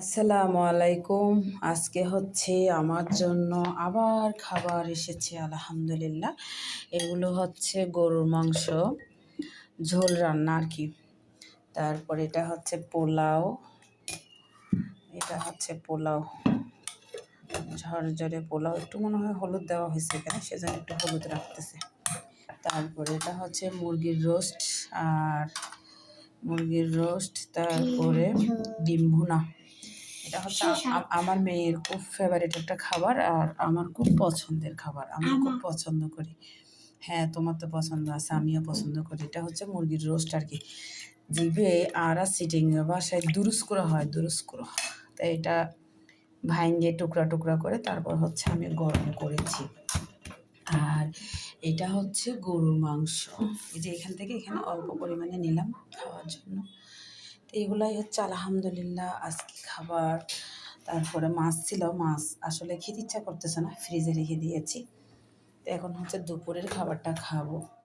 আসসালামু আলাইকুম। আজকে হচ্ছে আমার জন্য আবার খাবার এসেছে, আলহামদুলিল্লাহ। এগুলো হচ্ছে গরুর মাংস, ঝোল রান্না আর কি। তারপর এটা হচ্ছে পোলাও, এটা হচ্ছে পোলাও। ঝরঝরে পোলাও, একটু মনে হয় হলুদ দেওয়া হয়েছে এখানে, সেজন্য একটু হলুদ রাখতেছে। তারপরে এটা হচ্ছে মুরগির রোস্ট আর মুরগির রোস্ট, তারপরে ডিম ভুনা। এটা হচ্ছে আমার মেয়ের খুব ফেভারিট একটা খাবার আর আমার খুব পছন্দের খাবার। আমি খুব পছন্দ করি। হ্যাঁ তোমার তো পছন্দ আছে আমিও পছন্দ করি। এটা হচ্ছে মুরগির রোস্ট আর কি। জিভে আর সিটিং বাসায় দুরুস করা হয় দুরুস করা তাই এটা ভাইঙ্গে টুকরা টুকরা করে তারপর হচ্ছে আমি গরম করেছি। আর এটা হচ্ছে গরুর মাংস। এই যে এখান থেকে এখানে অল্প পরিমাণে নিলাম খাওয়ার জন্য। এগুলাই হচ্ছে আলহামদুলিল্লাহ, আজকে খাবার, তারপরে মাছ ছিল, মাছ আসলে খেতে ইচ্ছা করতেছে না ফ্রিজে রেখে দিয়েছি। তো এখন হচ্ছে দুপুরের খাবারটা খাব।